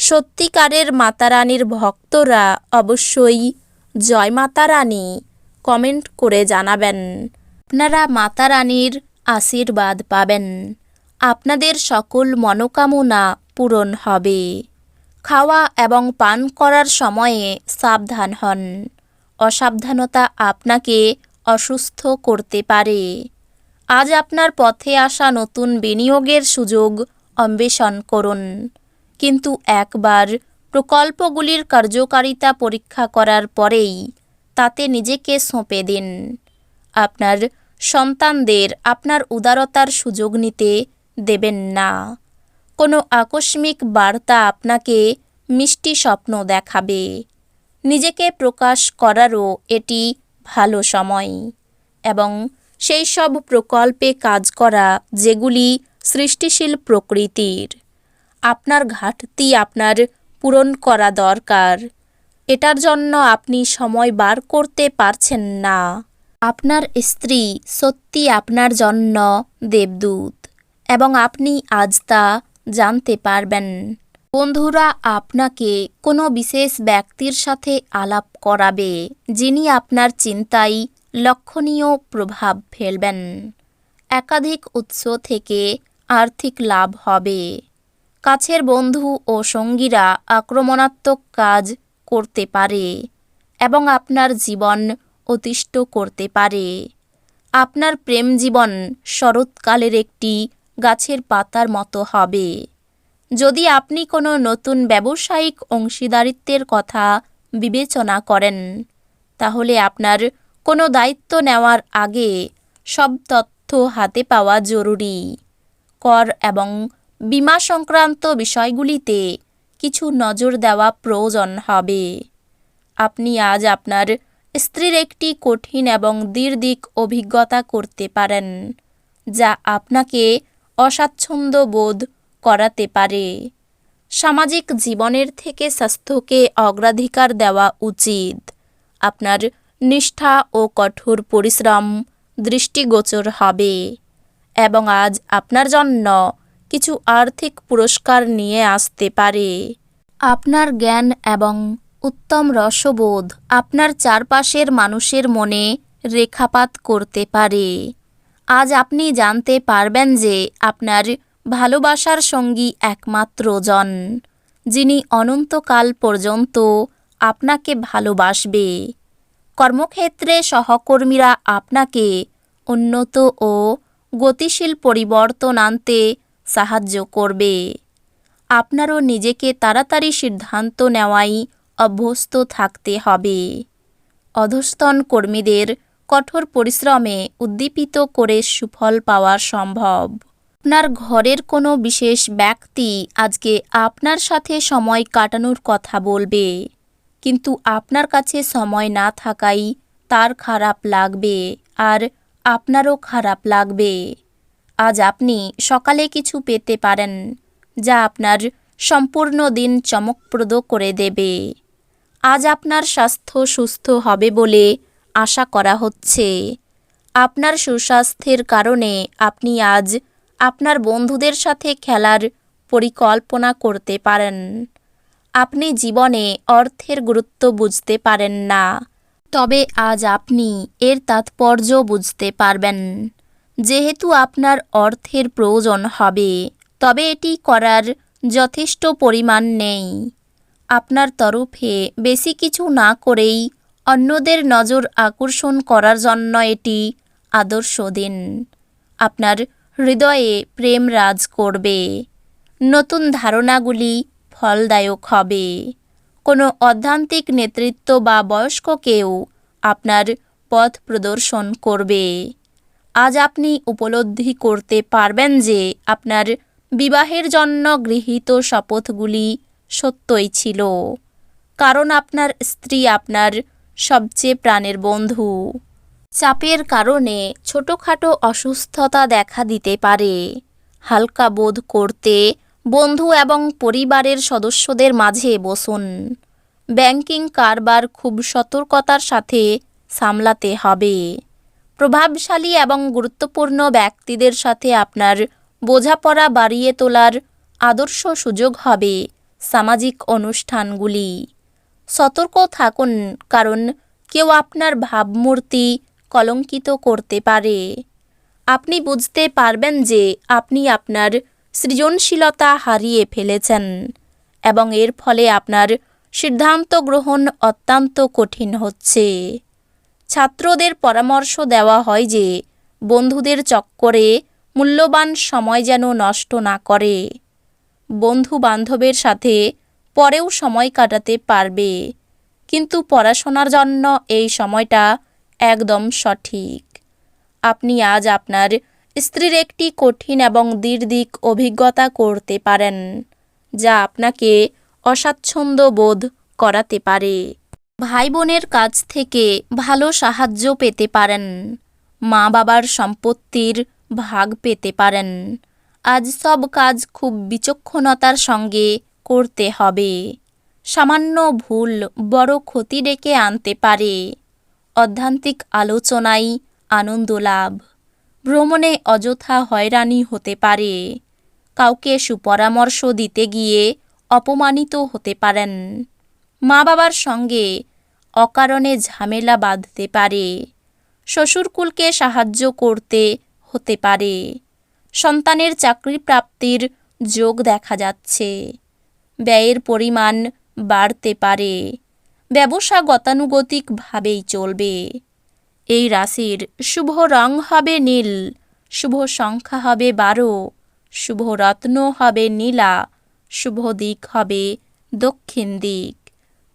সত্যিকারের মাতারানীর ভক্তরা অবশ্যই জয় মাতারানী কমেন্ট করে জানাবেন। আপনারা মাতারানীর আশীর্বাদ পাবেন। আপনাদের সকল মনোকামনা পূরণ হবে। খাওয়া এবং পান করার সময়ে সাবধান হন। অসাবধানতা আপনাকে অসুস্থ করতে পারে। আজ আপনার পথে আসা নতুন বিনিয়োগের সুযোগ অন্বেষণ করুন। কিন্তু একবার প্রকল্পগুলির কার্যকারিতা পরীক্ষা করার পরেই তাতে নিজেকে সঁপে দিন। আপনার সন্তানদের আপনার উদারতার সুযোগ নিতে দেবেন না। কোনো আকস্মিক বার্তা আপনাকে মিষ্টি স্বপ্ন দেখাবে। নিজেকে প্রকাশ করারও এটি ভালো সময়। এবং সেই সব প্রকল্পে কাজ করা যেগুলি সৃষ্টিশীল প্রকৃতির আপনার ঘাটতি আপনার পূরণ করা দরকার। এটার জন্য আপনি সময় বার করতে পারছেন না। আপনার স্ত্রী সত্যি আপনার জন্য দেবদূত এবং আপনি আজ তা জানতে পারবেন। বন্ধুরা, আপনাকে কোনো বিশেষ ব্যক্তির সাথে আলাপ করাবে যিনি আপনার চিন্তায় লক্ষণীয় প্রভাব ফেলবেন। একাধিক উৎস থেকে আর্থিক লাভ হবে। কাছের বন্ধু ও সঙ্গীরা আক্রমণাত্মক কাজ করতে পারে এবং আপনার জীবন অতিষ্ঠ করতে পারে। আপনার প্রেম জীবন শরৎকালের একটি গাছের পাতার মতো হবে। যদি আপনি কোনো নতুন ব্যবসায়িক অংশীদারিত্বের কথা বিবেচনা করেন, তাহলে আপনার কোনো দায়িত্ব নেওয়ার আগে সব তথ্য হাতে পাওয়া জরুরি। কর এবং বিমা সংক্রান্ত বিষয়গুলিতে কিছু নজর দেওয়া প্রয়োজন হবে। আপনি আজ আপনার স্ত্রীর একটি কঠিন এবং দীর্ঘিক অভিজ্ঞতা করতে পারেন, যা আপনাকে অস্বাচ্ছন্দ্য বোধ করাতে পারে। সামাজিক জীবনের থেকে স্বাস্থ্যকে অগ্রাধিকার দেওয়া উচিত। আপনার নিষ্ঠা ও কঠোর পরিশ্রম দৃষ্টিগোচর হবে এবং আজ আপনার জন্য কিছু আর্থিক পুরস্কার নিয়ে আসতে পারে। আপনার জ্ঞান এবং উত্তম রসবোধ আপনার চারপাশের মানুষের মনে রেখাপাত করতে পারে। আজ আপনি জানতে পারবেন যে আপনার ভালোবাসার সঙ্গী একমাত্র জন, যিনি অনন্তকাল পর্যন্ত আপনাকে ভালোবাসবে। কর্মক্ষেত্রে সহকর্মীরা আপনাকে উন্নত ও গতিশীল পরিবর্তন আনতে সাহায্য করবে। আপনারও নিজেকে তাড়াতাড়ি সিদ্ধান্ত নেওয়াই অভ্যস্ত থাকতে হবে। অধস্তন কর্মীদের কঠোর পরিশ্রমে উদ্দীপিত করে সুফল পাওয়া সম্ভব। আপনার ঘরের কোনো বিশেষ ব্যক্তি আজকে আপনার সাথে সময় কাটানোর কথা বলবে, কিন্তু আপনার কাছে সময় না থাকাই তার খারাপ লাগবে আর আপনারও খারাপ লাগবে। আজ আপনি সকালে কিছু পেতে পারেন, যা আপনার সম্পূর্ণ দিন চমকপ্রদ করে দেবে। আজ আপনার স্বাস্থ্য সুস্থ হবে বলে আশা করা হচ্ছে। আপনার সুস্বাস্থ্যের কারণে আপনি আজ আপনার বন্ধুদের সাথে খেলার পরিকল্পনা করতে পারেন। আপনি জীবনে অর্থের গুরুত্ব বুঝতে পারেন না, তবে আজ আপনি এর তাৎপর্য বুঝতে পারবেন। যেহেতু আপনার অর্থের প্রয়োজন হবে, তবে এটি করার যথেষ্ট পরিমাণ নেই। আপনার তরফে বেশি কিছু না করেই অন্যদের নজর আকর্ষণ করার জন্য এটি আদর্শ দিন। আপনার হৃদয়ে প্রেম রাজ করবে। নতুন ধারণাগুলি ফলদায়ক হবে। কোনো অধ্যান্তিক নেতৃত্ব বা বয়স্ক কেউ আপনার পথ প্রদর্শন করবে। আজ আপনি উপলব্ধি করতে পারবেন যে আপনার বিবাহের জন্য গৃহীত শপথগুলি সত্যই ছিল। কারণ আপনার স্ত্রী আপনার সবচেয়ে প্রাণের বন্ধু। চাপের কারণে ছোটোখাটো অসুস্থতা দেখা দিতে পারে। হালকা বোধ করতে বন্ধু এবং পরিবারের সদস্যদের মাঝে বসুন। ব্যাংকিং কারবার খুব সতর্কতার সাথে সামলাতে হবে। প্রভাবশালী এবং গুরুত্বপূর্ণ ব্যক্তিদের সাথে আপনার বোঝাপড়া বাড়িয়ে তোলার আদর্শ সুযোগ হবে সামাজিক অনুষ্ঠানগুলি। সতর্ক থাকুন, কারণ কেউ আপনার ভাবমূর্তি কলঙ্কিত করতে পারে। আপনি বুঝতে পারবেন যে আপনি আপনার সৃজনশীলতা হারিয়ে ফেলেছেন এবং এর ফলে আপনার সিদ্ধান্ত গ্রহণ অত্যন্ত কঠিন হচ্ছে। ছাত্রদের পরামর্শ দেওয়া হয় যে, বন্ধুদের চক্করে মূল্যবান সময় যেন নষ্ট না করে। বন্ধু বান্ধবের সাথে পরেও সময় কাটাতে পারবে। কিন্তু পড়াশোনার জন্য এই সময়টা একদম সঠিক। আপনি আজ আপনার স্ত্রীর একটি কঠিন এবং দীর্ঘিক অভিজ্ঞতা করতে পারেন, যা আপনাকে অস্বাচ্ছন্দ্য বোধ করাতে পারে। ভাই বোনের কাছ থেকে ভালো সাহায্য পেতে পারেন। মা বাবার সম্পত্তির ভাগ পেতে পারেন। আজ সব কাজ খুব বিচক্ষণতার সঙ্গে করতে হবে। সামান্য ভুল বড় ক্ষতি ডেকে আনতে পারে। অধ্যান্তিক আলোচনাই আনন্দ লাভ। ভ্রমণে অযথা হয়রানি হতে পারে। কাউকে সুপরামর্শ দিতে গিয়ে অপমানিত হতে পারেন। মা বাবার সঙ্গে অকারণে ঝামেলা বাঁধতে পারে। শ্বশুরকুলকে সাহায্য করতে হতে পারে। সন্তানের চাকরি প্রাপ্তির যোগ দেখা যাচ্ছে। ব্যয়ের পরিমাণ বাড়তে পারে। ব্যবসা গতানুগতিকভাবেই চলবে। এই রাশির শুভ রং হবে নীল, শুভ সংখ্যা হবে বারো, শুভ রত্ন হবে নীলা, শুভ দিক হবে দক্ষিণ দিক।